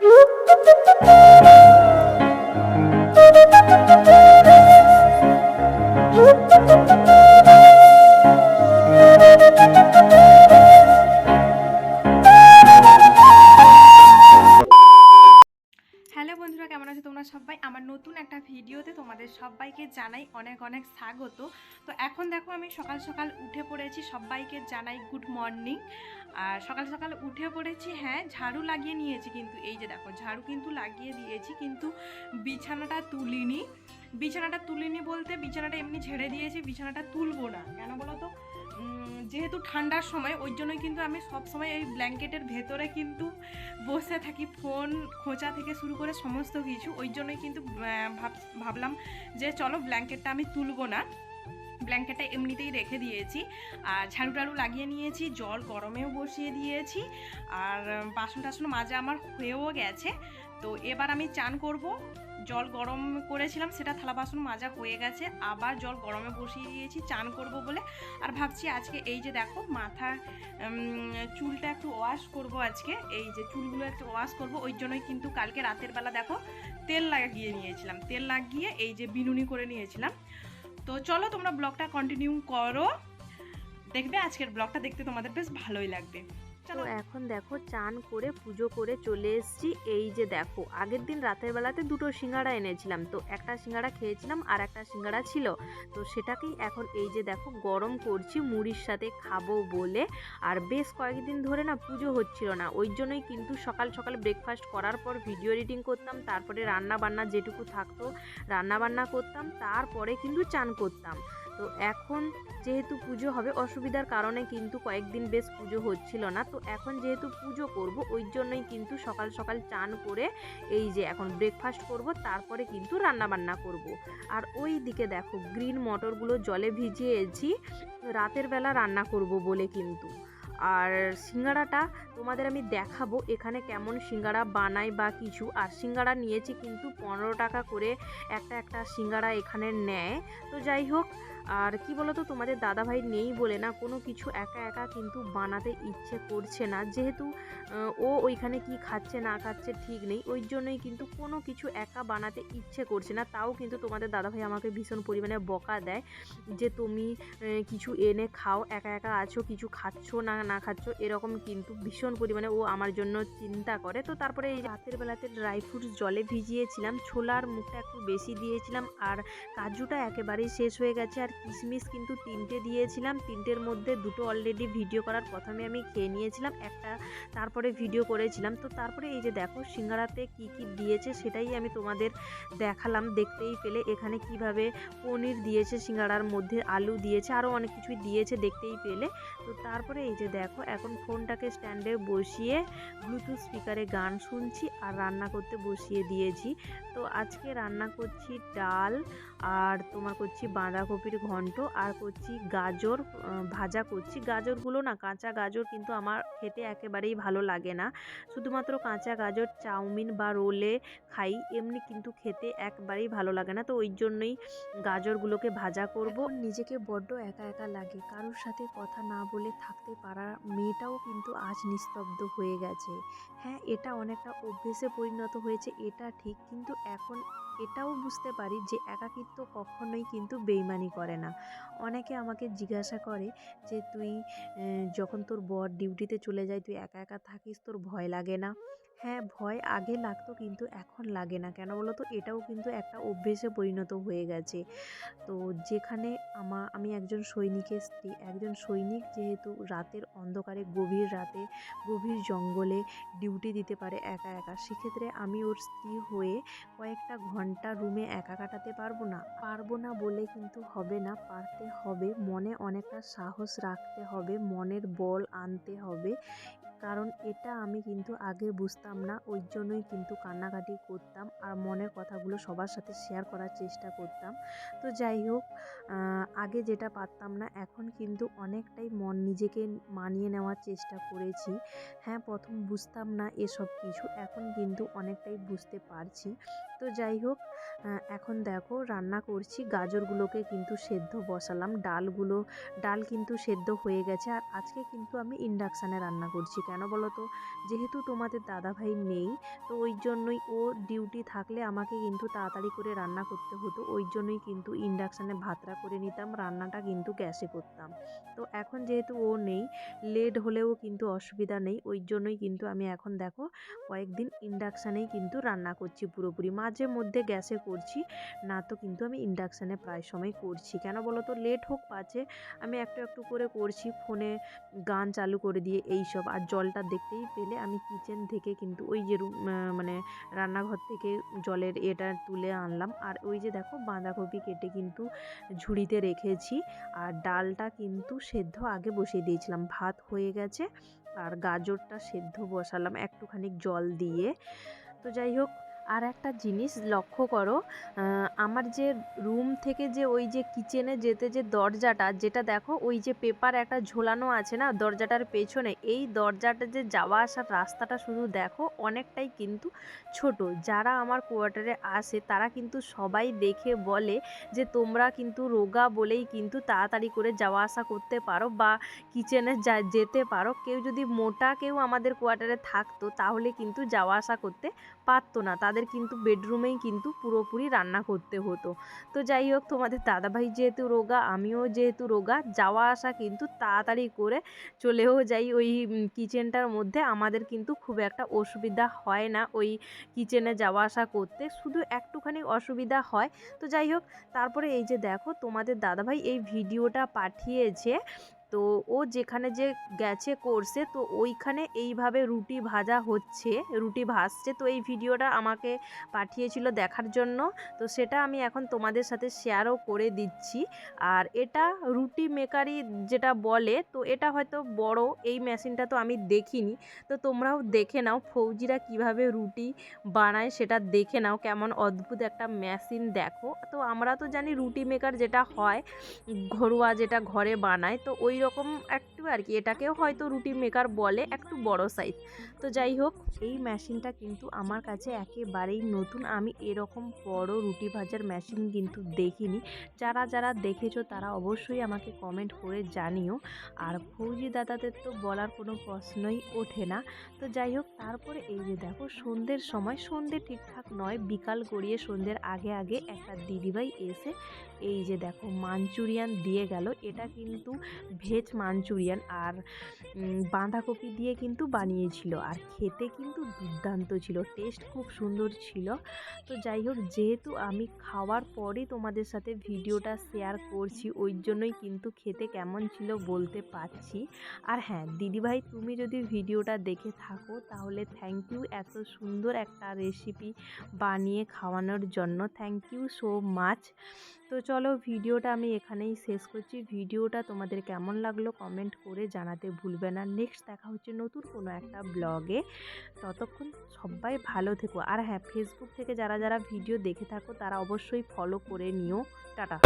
Thank you. ভিডিওতে তোমাদের সবাইকে জানাই অনেক অনেক স্বাগত। তো এখন দেখো আমি সকাল সকাল উঠে পড়েছি, সবাইকে জানাই গুড মর্নিং আর সকাল সকাল উঠে পড়েছি হ্যাঁ ঝাড়ু লাগিয়ে নিয়েছি কিন্তু, এই যে দেখো, ঝাড়ু কিন্তু লাগিয়ে দিয়েছি কিন্তু বিছানাটা তুলিনি। বিছানাটা তুলিনি বলতে বিছানাটা এমনি ঝেড়ে দিয়েছি, বিছানাটা তুলবো না। কেন বলো তো? যেহেতু ঠান্ডার সময়, ওই জন্যই কিন্তু আমি সব সময় এই ব্ল্যাঙ্কেটের ভেতরে কিন্তু বসে থাকি, ফোন খোঁচা থেকে শুরু করে সমস্ত কিছু। ওই জন্যই কিন্তু ভাব- ভাবলাম যে চলো ব্ল্যাঙ্কেটটা আমি তুলবো না। ব্ল্যাঙ্কেটটা এমনিতেই রেখে দিয়েছি। আর ঝাড়ু টাড়ু লাগিয়ে নিয়েছি, জল গরমেও বসিয়ে দিয়েছি। আর বাসন টাসন মাজা আমার হয়েও গেছে। তো এবার আমি চান করব জল গরম করেছিলাম, সেটা থালা বাসন মাজা হয়ে গেছে। আবার জল গরমে বসিয়ে দিয়েছি, চান করব বলে। আর ভাবছি আজকে এই যে দেখো, মাথা চুলটা একটু ওয়াশ করব আজকে। এই যে চুলগুলো একটু ওয়াশ করব, ওই জন্যই কিন্তু কালকে রাতের বেলা দেখো, তেল লাগিয়ে নিয়েছিলাম। তেল লাগিয়ে এই যে বিনুনি করে নিয়েছিলাম। তো চলো তোমরা ব্লগটা কন্টিনিউ করো। দেখবে আজকের ব্লগটা দেখতে তোমাদের বেশ ভালোই লাগবে। তো এখন দেখো চান করে পুজো করে চলে এসেছি। এই যে দেখো, আগের দিন রাতের বেলাতে দুটো সিঙ্গাড়া এনেছিলাম। তো একটা সিঙ্গাড়া খেয়েছিলাম আর একটা সিঙ্গাড়া ছিল। তো সেটাকেই এখন এই যে দেখো গরম করছি, মুড়ির সাথে খাব বলে। আর বেশ কয়েকদিন ধরে না পুজো হচ্ছিল না। ওই জন্যই কিন্তু সকাল সকাল ব্রেকফাস্ট করার পর ভিডিও এডিটিং করতাম, তারপরে রান্না বান্না যেটুকু থাকতো রান্না বান্না করতাম, তারপরে কিন্তু চান করতাম। তো এখন যেহেতু পুজো হবে, অসুবিধার কারণে কিন্তু কয়েকদিন বেশ পুজো হচ্ছিল না। তো এখন যেহেতু পুজো করব, ওই জন্যই কিন্তু সকাল সকাল চান করে এই যে এখন ব্রেকফাস্ট করব, তারপরে কিন্তু রান্না বান্না করব। আর ওই দিকে দেখো গ্রিন মটরগুলো জলে ভিজিয়েছি, রাতের বেলা রান্না করব বলে কিন্তু। আর সিঙ্গাড়াটা তোমাদের আমি দেখাবো, এখানে কেমন সিঙ্গাড়া বানাই বা কিছু। আর সিঙ্গাড়া নিয়েছি কিন্তু পনেরো টাকা করে একটা একটা সিঙ্গাড়া এখানে নেয়। তো যাই হোক আর কি বলতো, তোমাদের দাদাভাই নেই বলে না, কোনো কিছু একা একা কিন্তু বানাতে ইচ্ছে করছে না। যেহেতু ও ওইখানে কি খাচ্ছে না খাচ্ছে ঠিক নেই, ওই জন্যই কিন্তু কোনো কিছু একা বানাতে ইচ্ছে করছে না। তাও কিন্তু তোমাদের দাদাভাই আমাকে ভীষণ পরিমাণে বকা দেয় যে তুমি কিছু এনে খাও, একা একা আছো, কিছু খাচ্ছ না না খাচ্ছ, এরকম কিন্তু ভীষণ পরিমাণে ও আমার জন্য চিন্তা করে। তো তারপরে এই রাতের বেলাতে ড্রাই ফ্রুটস জলে ভিজিয়েছিলাম, ছোলার মুখটা একটু বেশি দিয়েছিলাম, আর কাজুটা একেবারেই শেষ হয়ে গেছে, আর কিশমিশ কিন্তু তিনটে দিয়েছিলাম। তিনটের মধ্যে দুটো অলরেডি ভিডিও করার প্রথমে আমি খেয়ে নিয়েছিলাম, একটা তারপরে ভিডিও করেছিলাম। তো তারপরে এই যে দেখো, সিঙ্গারাতে কি কি দিয়েছে সেটাই আমি তোমাদের দেখালাম, দেখতেই পেলে। এখানে কীভাবে পনির দিয়েছে সিঙ্গারার মধ্যে, আলু দিয়েছে আরও অনেক কিছুই দিয়েছে, দেখতেই পেলে। তো তারপরে এই যে দেখো, এখন ফোনটাকে স্ট্যান্ডে বসিয়ে ব্লুটুথ স্পিকারে গান শুনছি আর রান্না করতে বসিয়ে দিয়েছি। তো আজকে রান্না করছি ডাল আর তোমার করছি বাঁধাকপির ঘন্ট, আর করছি গাজর ভাজা করছি। গাজরগুলো না কাঁচা গাজর কিন্তু আমার খেতে একেবারেই ভালো লাগে না। শুধুমাত্র কাঁচা গাজর, চাউমিন বা রোলে খাই, এমনি কিন্তু খেতে একবারেই ভালো লাগে না। তো ওই জন্যই গাজরগুলোকে ভাজা করব। নিজেকে বড্ড একা একা লাগে। কারোর সাথে কথা না বলে থাকতে পারা মেয়েটাও কিন্তু আজ নিস্তব্ধ হয়ে গেছে। হ্যাঁ এটা অনেকটা অভ্যেসে পরিণত হয়েছে, এটা ঠিক। কিন্তু এখন এটাও বুঝতে পারি যে একাকিত্ব কখনোই কিন্তু বেইমানি করে না। অনেকে আমাকে জিজ্ঞাসা করে যে, তুই যখন তোর বর ডিউটিতে চলে যায়, তুই একা একা থাকিস? তোর ভয় লাগে না? হ্যাঁ ভয় আগে লাগতো কিন্তু এখন লাগে না। কেন বলো তো এটাও কিন্তু একটা অভ্যেসে পরিণত হয়ে গেছে। তো যেখানে আমা, আমি একজন সৈনিকের স্ত্রী। একজন সৈনিক যেহেতু রাতের অন্ধকারে, গভীর রাতে, গভীর জঙ্গলে ডিউটি দিতে পারে একা একা, সেক্ষেত্রে আমি ওর স্ত্রী হয়ে কয়েকটা ঘণ্টা রুমে একা কাটাতে পারব না? পারব না বলে কিন্তু হবে না, পারতে হবে। মনে অনেকটা সাহস রাখতে হবে, মনের বল আনতে হবে। কারণ এটা আমি কিন্তু আগে বুঝতাম না, ওই জন্যই কিন্তু কান্নাকাটি করতাম আর মনের কথাগুলো সবার সাথে শেয়ার করার চেষ্টা করতাম। তো যাই হোক আগে যেটা পারতাম না, এখন কিন্তু অনেকটাই মন নিজেকে মানিয়ে নেওয়ার চেষ্টা করেছি। হ্যাঁ প্রথম বুঝতাম না এসব কিছু, এখন কিন্তু অনেকটাই বুঝতে পারছি। তো যাই হোক এখন দেখো রান্না করছি, গাজরগুলোকে কিন্তু সেদ্ধ বসালাম, ডালগুলো, ডাল কিন্তু সেদ্ধ হয়ে গেছে আর আজকে কিন্তু আমি ইন্ডাকশানে রান্না করছি। কেন বলো তো? যেহেতু তোমাদের দাদাভাই নেই, তো ওই জন্যই ও ডিউটি থাকলে আমাকে কিন্তু তাড়াতাড়ি করে রান্না করতে হতো। ওই জন্যই কিন্তু ইন্ডাকশানে ভাতটা করে নিতাম, রান্নাটা কিন্তু গ্যাসে করতাম। তো এখন যেহেতু ও নেই লেট হলেও কিন্তু অসুবিধা নেই। ওই জন্যই কিন্তু আমি এখন দেখো, কয়েকদিন ইন্ডাকশানেই কিন্তু রান্না করছি পুরোপুরি। মাঝে মধ্যে গ্যাসে করছি, না তো কিন্তু আমি ইন্ডাকশানে প্রায় সময় করছি। কেন বলো তো? লেট হোক পাচ্ছে আমি একটু একটু করে করছি, ফোনে গান চালু করে দিয়ে এই সব আর জলটা দেখতেই পেলে। আমি কিচেন থেকে কিন্তু ওই যে মানে রান্নাঘর থেকে জলের এটা তুলে আনলাম। আর ওই যে দেখো বাঁধাকপি কেটে কিন্তু ঝুড়িতে রেখেছি। আর ডালটা কিন্তু সেদ্ধ আগে বসিয়ে দিয়েছিলাম। ভাত হয়ে গেছে। আর গাজরটা সেদ্ধ বসালাম একটুখানি জল দিয়ে। তো যাই হোক আর একটা জিনিস লক্ষ্য করো আমার যে রুম থেকে যে ওই যে কিচেনে যেতে যে দরজাটা, যেটা দেখো ওই যে পেপার একটা ঝোলানো আছে না, দরজাটার পেছনে, এই দরজাটা যে যাওয়া আসার রাস্তাটা শুধু দেখো অনেকটাই কিন্তু ছোট। যারা আমার কোয়ার্টারে আসে, তারা কিন্তু সবাই দেখে বলে যে তোমরা কিন্তু রোগা বলেই কিন্তু তাড়াতাড়ি করে যাওয়া আসা করতে পারো বা কিচেনে যা যেতে পারো। কেউ যদি মোটা কেউ আমাদের কোয়ার্টারে থাকতো, তাহলে কিন্তু যাওয়া আসা করতে পারতো না। কিন্তু বেডরুমেই কিন্তু পুরোপুরি রান্না করতে হতো। তো যাই হোক, তোমাদের দাদাভাই যেহেতু রোগা, আমিও যেহেতু রোগা, যাওয়া আসা কিন্তু তাড়াতাড়ি করে চলেও যাই ওই কিচেনটার মধ্যে। আমাদের কিন্তু খুব একটা অসুবিধা হয় না ওই কিচেনে যাওয়া আসা করতে। শুধু একটুখানি অসুবিধা হয়। তো যাই হোক, তারপরে এই যে দেখো, তোমাদের দাদাভাই এই ভিডিওটা পাঠিয়েছে। তো ও যেখানে যে গেছে কোর্সে তো ওইখানে এইভাবে রুটি ভাজা হচ্ছে, রুটি ভাজছে। তো এই ভিডিওটা আমাকে পাঠিয়েছিল দেখার জন্য। তো সেটা আমি এখন তোমাদের সাথে শেয়ারও করে দিচ্ছি। আর এটা রুটি মেকারি যেটা বলে, তো এটা হয়তো বড়, এই মেশিনটা তো আমি দেখিনি। তো তোমরাও দেখে নাও ফৌজিরা কীভাবে রুটি বানায়, সেটা দেখে নাও। কেমন অদ্ভুত একটা মেশিন দেখো। তো আমরা তো জানি রুটি মেকার যেটা হয়, ঘরোয়া যেটা ঘরে বানায়, তো ওই রকম একটু আর কি, এটাকেও হয়তো রুটি মেকার বলে একটু বড় সাইজ তো যাই হোক, এই মেশিনটা কিন্তু আমার কাছে একেবারেই নতুন। আমি এরকম বড় রুটি ভাজার মেশিন কিন্তু দেখিনি। যারা যারা দেখেছ তারা অবশ্যই আমাকে কমেন্ট করে জানিও। আর ফৌজি দাদাদের তো বলার কোনো প্রশ্নই ওঠে না। তো যাই হোক, তারপরে এই যে দেখো, সন্ধ্যের সময়, সন্ধ্যে ঠিকঠাক নয়, বিকাল গড়িয়ে সন্ধ্যের আগে আগে একটা দিদিভাই এসে এই যে দেখো মাঞ্চুরিয়ান দিয়ে গেল। এটা কিন্তু ভেজ মাঞ্চুরিয়ান আর বাঁধাকপি দিয়ে কিন্তু বানিয়েছিল। আর খেতে কিন্তু দুর্দান্ত ছিল টেস্ট খুব সুন্দর ছিল। তো যাই হোক, যেহেতু আমি খাওয়ার পরেই তোমাদের সাথে ভিডিওটা শেয়ার করছি, ওই জন্যই কিন্তু খেতে কেমন ছিল বলতে পারছি। আর হ্যাঁ দিদিভাই, তুমি যদি ভিডিওটা দেখে থাকো, তাহলে থ্যাংক ইউ এত সুন্দর একটা রেসিপি বানিয়ে খাওয়ানোর জন্য। থ্যাংক ইউ সো মাচ তো চলো ভিডিওটা আমি এখানেই শেষ করছি। ভিডিওটা তোমাদের কেমন লাগল কমেন্ট করে জানাতে ভুলবে না। নেক্সট দেখা হচ্ছে নতুন কোনো একটা ব্লগে ততক্ষণ সবাই ভালো থেকো। আর হ্যাঁ ফেসবুক থেকে যারা যারা ভিডিও দেখে থাকো, তারা অবশ্যই ফলো করে নিও। টাটা।